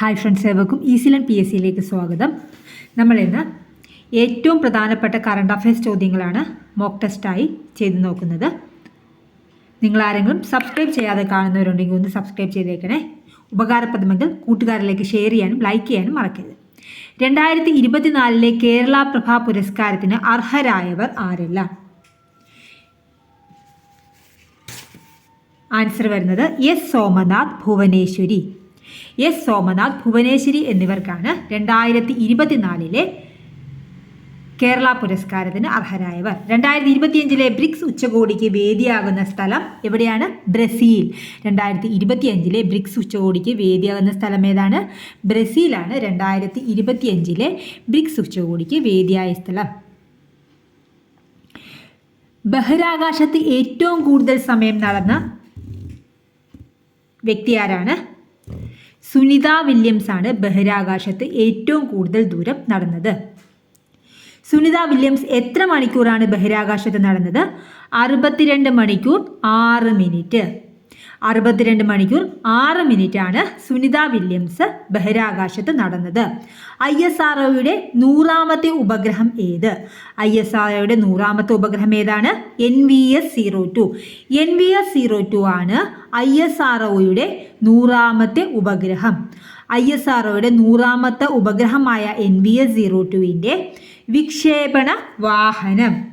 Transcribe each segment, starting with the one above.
Hi friends ഏവർക്കും ഈസിലൻ P S സിയിലേക്ക് സ്വാഗതം. നമ്മൾ ഇന്ന് ഏറ്റവും പ്രധാനപ്പെട്ട കറണ്ട് അഫയേഴ്സ് ചോദ്യങ്ങളാണ് മോക്ക് ടെസ്റ്റായി ചെയ്തു നോക്കുന്നത്. നിങ്ങൾ ആരെങ്കിലും സബ്സ്ക്രൈബ് ചെയ്യാതെ കാണുന്നവരുണ്ടെങ്കിൽ ഒന്ന് സബ്സ്ക്രൈബ് ചെയ്തേക്കണേ. ഉപകാരപ്രദമെങ്കിൽ കൂട്ടുകാരിലേക്ക് ഷെയർ ചെയ്യാനും ലൈക്ക് ചെയ്യാനും മറക്കരുത്. രണ്ടായിരത്തി ഇരുപത്തിനാലിലെ കേരള പ്രഭാ പുരസ്കാരത്തിന് അർഹരായവർ ആരെല്ലാം? ആൻസർ വരുന്നത് എസ് സോമനാഥ് ഭുവനേശ്വരി. എസ് സോമനാഥ് ഭുവനേശ്വരി എന്നിവർക്കാണ് രണ്ടായിരത്തി ഇരുപത്തിനാലിലെ കേരള പുരസ്കാരത്തിന് അർഹരായവർ. രണ്ടായിരത്തി ഇരുപത്തിയഞ്ചിലെ ബ്രിക്സ് ഉച്ചകോടിക്ക് വേദിയാകുന്ന സ്ഥലം എവിടെയാണ്? ബ്രസീൽ. രണ്ടായിരത്തി ഇരുപത്തിയഞ്ചിലെ ബ്രിക്സ് ഉച്ചകോടിക്ക് വേദിയാകുന്ന സ്ഥലം ഏതാണ്? ബ്രസീലാണ് രണ്ടായിരത്തി ഇരുപത്തിയഞ്ചിലെ ബ്രിക്സ് ഉച്ചകോടിക്ക് വേദിയായ സ്ഥലം. ബഹിരാകാശത്ത് ഏറ്റവും കൂടുതൽ സമയം നടന്ന വ്യക്തി ആരാണ്? സുനിത വില്യംസ് ആണ് ബഹിരാകാശത്ത് ഏറ്റവും കൂടുതൽ ദൂരം നടന്നത്. സുനിത വില്യംസ് എത്ര മണിക്കൂറാണ് ബഹിരാകാശത്ത് നടന്നത്? അറുപത്തിരണ്ട് മണിക്കൂർ ആറ് മിനിറ്റ്. അറുപത്തിരണ്ട് മണിക്കൂർ ആറ് മിനിറ്റാണ് സുനിത വില്യംസ് ബഹിരാകാശത്ത് നടന്നത്. ഐ എസ് ആർ ഒയുടെ നൂറാമത്തെ ഉപഗ്രഹം ഏത്? ഐ എസ് ആർ ഒയുടെ നൂറാമത്തെ ഉപഗ്രഹം ഏതാണ്? N V S zero two. N V S zero two ആണ് ഐ എസ് ആർ ഒയുടെ നൂറാമത്തെ ഉപഗ്രഹം. ഐ എസ് ആർ ഒയുടെ നൂറാമത്തെ ഉപഗ്രഹമായ എൻ വി എസ് സീറോ ടുവിന്റെ വിക്ഷേപണ വാഹനം.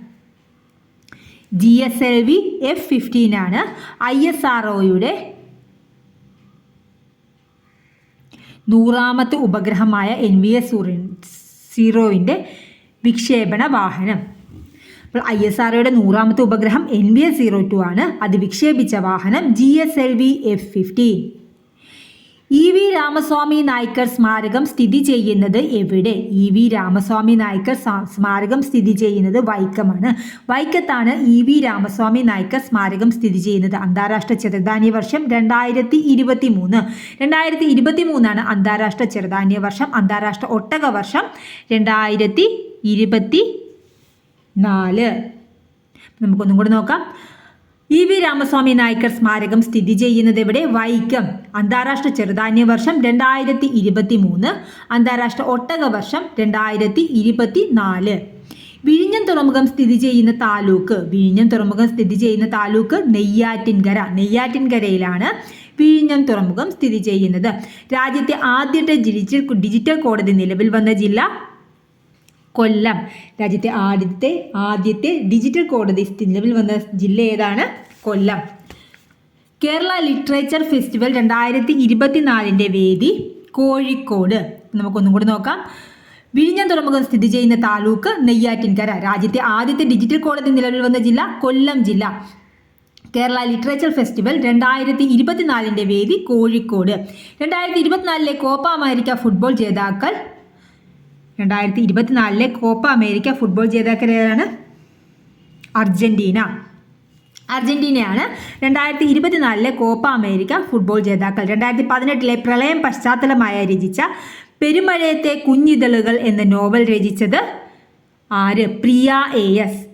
G S L V F fifteen ആണ് ഐ എസ് ആർ ഒയുടെ നൂറാമത്തെ ഉപഗ്രഹമായ എൻ വി എസ് സീറോവിന്റെ വിക്ഷേപണ വാഹനം. അപ്പോൾ ഐ എസ് ആർ ഒയുടെ നൂറാമത്തെ ഉപഗ്രഹം N V S zero two ആണ്. അത് വിക്ഷേപിച്ച വാഹനം G S L V F fifteen E V Ramasamy Naicker സ്മാരകം സ്ഥിതി ചെയ്യുന്നത് എവിടെ? ഇ വി രാമസ്വാമി നായ്ക്കർ സ്മാരകം സ്ഥിതി ചെയ്യുന്നത് വൈക്കമാണ്. വൈക്കത്താണ് ഇ വി രാമസ്വാമി നായ്ക്കർ സ്മാരകം സ്ഥിതി ചെയ്യുന്നത്. അന്താരാഷ്ട്ര ചെറുധാന്യ വർഷം രണ്ടായിരത്തി ഇരുപത്തി മൂന്ന് രണ്ടായിരത്തി ഇരുപത്തി മൂന്നാണ് അന്താരാഷ്ട്ര ചെറുധാന്യ വർഷം. അന്താരാഷ്ട്ര ഒട്ടക വർഷം രണ്ടായിരത്തി ഇരുപത്തി നാല് നമുക്കൊന്നും കൂടെ നോക്കാം. ഇ വി രാമസ്വാമി നായ്ക്കർ സ്മാരകം സ്ഥിതി ചെയ്യുന്നത് ഇവിടെ വൈക്കം. അന്താരാഷ്ട്ര ചെറുധാന്യ വർഷം രണ്ടായിരത്തി ഇരുപത്തി മൂന്ന് അന്താരാഷ്ട്ര ഒട്ടക വർഷം രണ്ടായിരത്തി ഇരുപത്തി നാല് വിഴിഞ്ഞം തുറമുഖം സ്ഥിതി ചെയ്യുന്ന താലൂക്ക്. വിഴിഞ്ഞം തുറമുഖം സ്ഥിതി ചെയ്യുന്ന താലൂക്ക് നെയ്യാറ്റിൻകര. നെയ്യാറ്റിൻകരയിലാണ് വിഴിഞ്ഞം തുറമുഖം സ്ഥിതി ചെയ്യുന്നത്. രാജ്യത്തെ ആദ്യത്തെ ഡിജിറ്റൽ ഡിജിറ്റൽ കോടതി നിലവിൽ വന്ന ജില്ല കൊല്ലം. രാജ്യത്തെ ആദ്യത്തെ ആദ്യത്തെ ഡിജിറ്റൽ കോടതി നിലവിൽ വന്ന ജില്ല ഏതാണ്? കൊല്ലം. കേരള ലിറ്ററേച്ചർ ഫെസ്റ്റിവൽ രണ്ടായിരത്തി ഇരുപത്തിനാലിന്റെ വേദി കോഴിക്കോട്. നമുക്കൊന്നും കൂടി നോക്കാം. വിഴിഞ്ഞം തുറമുഖം സ്ഥിതി ചെയ്യുന്ന താലൂക്ക് നെയ്യാറ്റിൻകര. രാജ്യത്തെ ആദ്യത്തെ ഡിജിറ്റൽ കോടതി നിലവിൽ വന്ന ജില്ല കൊല്ലം ജില്ല. കേരള ലിറ്ററേച്ചർ ഫെസ്റ്റിവൽ രണ്ടായിരത്തി ഇരുപത്തിനാലിന്റെ വേദി കോഴിക്കോട്. രണ്ടായിരത്തി ഇരുപത്തിനാലിലെ കോപ്പ അമേരിക്ക ഫുട്ബോൾ ജേതാക്കൾ രണ്ടായിരത്തി ഇരുപത്തിനാലിലെ കോപ്പ അമേരിക്ക ഫുട്ബോൾ ജേതാക്കരേതാണ് അർജന്റീന അർജന്റീന. അർജന്റീനയാണ് രണ്ടായിരത്തി ഇരുപത്തിനാലിലെ കോപ്പ അമേരിക്ക ഫുട്ബോൾ ജേതാക്കൾ. രണ്ടായിരത്തി പതിനെട്ടിലെ പ്രളയം പശ്ചാത്തലമായ രചിച്ച പെരുമഴയത്തെ കുഞ്ഞിതളുകൾ എന്ന നോവൽ രചിച്ചത് ആര്? Priya A S.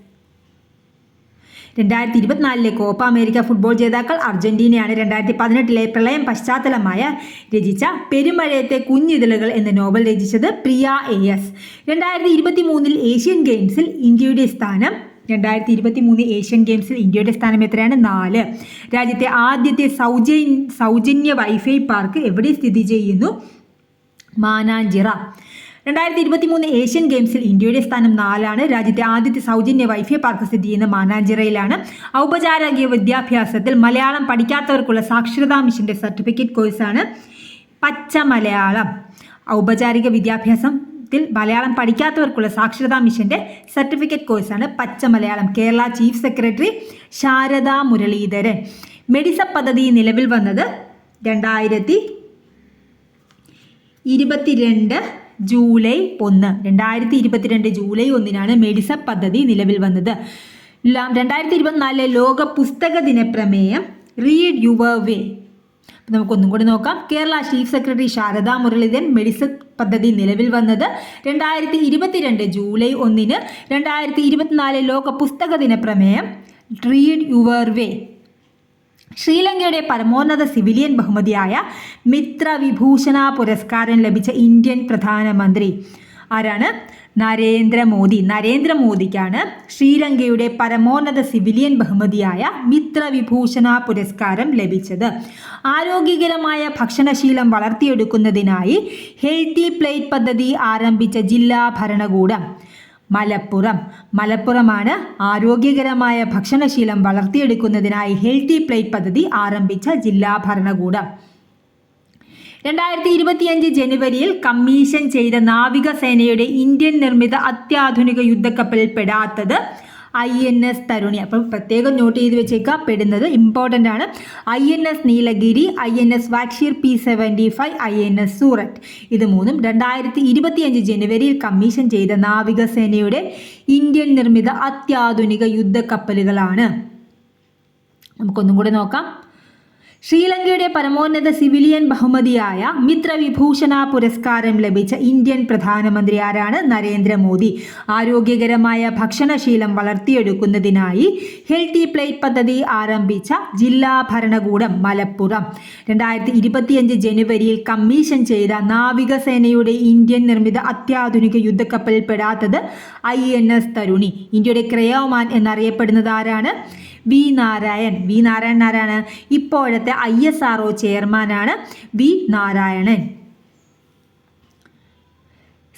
രണ്ടായിരത്തി ഇരുപത്തിനാലിലെ കോപ്പ അമേരിക്ക ഫുട്ബോൾ ജേതാക്കൾ അർജന്റീനയാണ്. രണ്ടായിരത്തി പതിനെട്ടിലെ പ്രളയം പശ്ചാത്തലമായ രചിച്ച പെരുമഴയത്തെ കുഞ്ഞിതളുകൾ എന്ന നോവൽ രചിച്ചത് പ്രിയ എ എസ്. രണ്ടായിരത്തി ഇരുപത്തി മൂന്നിൽ ഏഷ്യൻ ഗെയിംസിൽ ഇന്ത്യയുടെ സ്ഥാനം. രണ്ടായിരത്തി ഇരുപത്തി മൂന്ന് ഏഷ്യൻ ഗെയിംസിൽ ഇന്ത്യയുടെ സ്ഥാനം എത്രയാണ്? നാല്. രാജ്യത്തെ ആദ്യത്തെ സൗജന്യ സൗജന്യ വൈഫൈ പാർക്ക് എവിടെ സ്ഥിതി ചെയ്യുന്നു? മാനാഞ്ചിറ. രണ്ടായിരത്തി ഇരുപത്തി മൂന്ന് ഏഷ്യൻ ഗെയിംസിൽ ഇന്ത്യയുടെ സ്ഥാനം നാലാണ്. രാജ്യത്തെ ആദ്യത്തെ സൗജന്യ വൈഫൈ പാർക്ക് സ്ഥിതി ചെയ്യുന്ന മാനാഞ്ചിറയിലാണ്. ഔപചാരിക വിദ്യാഭ്യാസത്തിൽ മലയാളം പഠിക്കാത്തവർക്കുള്ള സാക്ഷരതാ മിഷന്റെ സർട്ടിഫിക്കറ്റ് കോഴ്സാണ് പച്ച മലയാളം. ഔപചാരിക വിദ്യാഭ്യാസത്തിൽ മലയാളം പഠിക്കാത്തവർക്കുള്ള സാക്ഷരതാ മിഷന്റെ സർട്ടിഫിക്കറ്റ് കോഴ്സാണ് Pacha Malayalam. Kerala chief secretary Sarada Muraleedharan. മെഡിസ പദ്ധതി നിലവിൽ വന്നത് രണ്ടായിരത്തി ഇരുപത്തിരണ്ട് ജൂലൈ ഒന്ന് രണ്ടായിരത്തി ഇരുപത്തിരണ്ട് ജൂലൈ ഒന്നിനാണ് മെഡിസ പദ്ധതി നിലവിൽ വന്നത്. രണ്ടായിരത്തി ഇരുപത്തിനാലിലെ ലോക പുസ്തക ദിന പ്രമേയം റീഡ് യുവർ വേ നമുക്കൊന്നും കൂടി നോക്കാം. കേരള ചീഫ് സെക്രട്ടറി ശാരദാ മുരളീധരൻ മെഡിസപ്പ് പദ്ധതി നിലവിൽ വന്നത് രണ്ടായിരത്തി ഇരുപത്തിരണ്ട് ജൂലൈ ഒന്നിന് രണ്ടായിരത്തി ഇരുപത്തിനാല് ലോക പുസ്തക ദിന പ്രമേയം റീഡ് യുവർ വേ ശ്രീലങ്കയുടെ പരമോന്നത സിവിലിയൻ ബഹുമതിയായ മിത്ര വിഭൂഷണ പുരസ്കാരം ലഭിച്ച ഇന്ത്യൻ പ്രധാനമന്ത്രി ആരാണ്? നരേന്ദ്രമോദി നരേന്ദ്രമോദിക്കാണ് ശ്രീലങ്കയുടെ പരമോന്നത സിവിലിയൻ ബഹുമതിയായ മിത്ര വിഭൂഷണ പുരസ്കാരം ലഭിച്ചത്. ആരോഗ്യകരമായ ഭക്ഷണശീലം വളർത്തിയെടുക്കുന്നതിനായി ഹെൽത്തി പ്ലേറ്റ് പദ്ധതി ആരംഭിച്ച ജില്ലാ ഭരണകൂടം. മലപ്പുറം. മലപ്പുറമാണ് ആരോഗ്യകരമായ ഭക്ഷണശീലം വളർത്തിയെടുക്കുന്നതിനായി ഹെൽത്തി പ്ലേറ്റ് പദ്ധതി ആരംഭിച്ച ജില്ലാ ഭരണകൂടം. രണ്ടായിരത്തി ഇരുപത്തിയഞ്ച് ജനുവരിയിൽ കമ്മീഷൻ ചെയ്ത നാവികസേനയുടെ ഇന്ത്യൻ നിർമ്മിത അത്യാധുനിക യുദ്ധക്കപ്പലിൽ പെടാത്തത് ഐ എൻ എസ് തരുണി. അപ്പം പ്രത്യേകം നോട്ട് ചെയ്ത് വെച്ചേക്കുക പെടുന്നത് ഇമ്പോർട്ടന്റ് ആണ്. I N S Nilgiri I N S Vagsheer P seventy five I N S Surat. ഇത് മൂന്നും രണ്ടായിരത്തി ഇരുപത്തിയഞ്ച് ജനുവരിയിൽ കമ്മീഷൻ ചെയ്ത നാവികസേനയുടെ ഇന്ത്യൻ നിർമ്മിത അത്യാധുനിക യുദ്ധക്കപ്പലുകളാണ്. നമുക്കൊന്നും കൂടെ നോക്കാം. ശ്രീലങ്കയുടെ പരമോന്നത സിവിലിയൻ ബഹുമതിയായ മിത്രവിഭൂഷണ പുരസ്കാരം ലഭിച്ച ഇന്ത്യൻ പ്രധാനമന്ത്രി ആരാണ്? നരേന്ദ്രമോദി. ആരോഗ്യകരമായ ഭക്ഷണശീലം വളർത്തിയെടുക്കുന്നതിനായി ഹെൽത്തി പ്ലേറ്റ് പദ്ധതി ആരംഭിച്ച ജില്ലാ ഭരണകൂടം മലപ്പുറം. രണ്ടായിരത്തി ഇരുപത്തിയഞ്ച് ജനുവരിയിൽ കമ്മീഷൻ ചെയ്ത നാവികസേനയുടെ ഇന്ത്യൻ നിർമ്മിത അത്യാധുനിക യുദ്ധക്കപ്പലിൽ പെടാത്തത് ഐ എൻ എസ് തരുണി. ഇന്ത്യയുടെ ക്രയോമാൻ എന്നറിയപ്പെടുന്നത് ആരാണ്? വി നാരായൺ. വി നാരായണൻ ആരാണ്? ഇപ്പോഴത്തെ ഐ എസ് ആർ ഒ ചെയർമാനാണ് വി നാരായണൻ.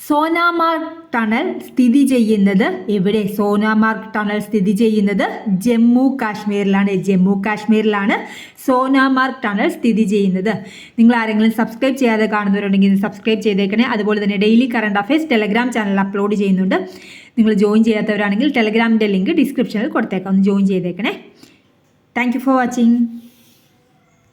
സോനാമാർഗ് ടണൽ സ്ഥിതി ചെയ്യുന്നത് എവിടെ? സോനാമാർഗ് ടണൽ സ്ഥിതി ചെയ്യുന്നത് ജമ്മു കാശ്മീരിലാണ്. ജമ്മു കാശ്മീരിലാണ് സോനാമാർഗ് ടണൽ സ്ഥിതി ചെയ്യുന്നത്. നിങ്ങൾ ആരെങ്കിലും സബ്സ്ക്രൈബ് ചെയ്യാതെ കാണുന്നവരുണ്ടെങ്കിൽ സബ്സ്ക്രൈബ് ചെയ്തേക്കണേ. അതുപോലെ തന്നെ daily current affairs Telegram channel upload ചെയ്യുന്നുണ്ട്. നിങ്ങൾ ജോയിൻ ചെയ്യാത്തവരാണെങ്കിൽ ടെലഗ്രാമിന്റെ ലിങ്ക് ഡിസ്ക്രിപ്ഷനിൽ കൊടുത്തേക്കാം. ഒന്ന് ജോയിൻ ചെയ്തേക്കണേ. Thank for watching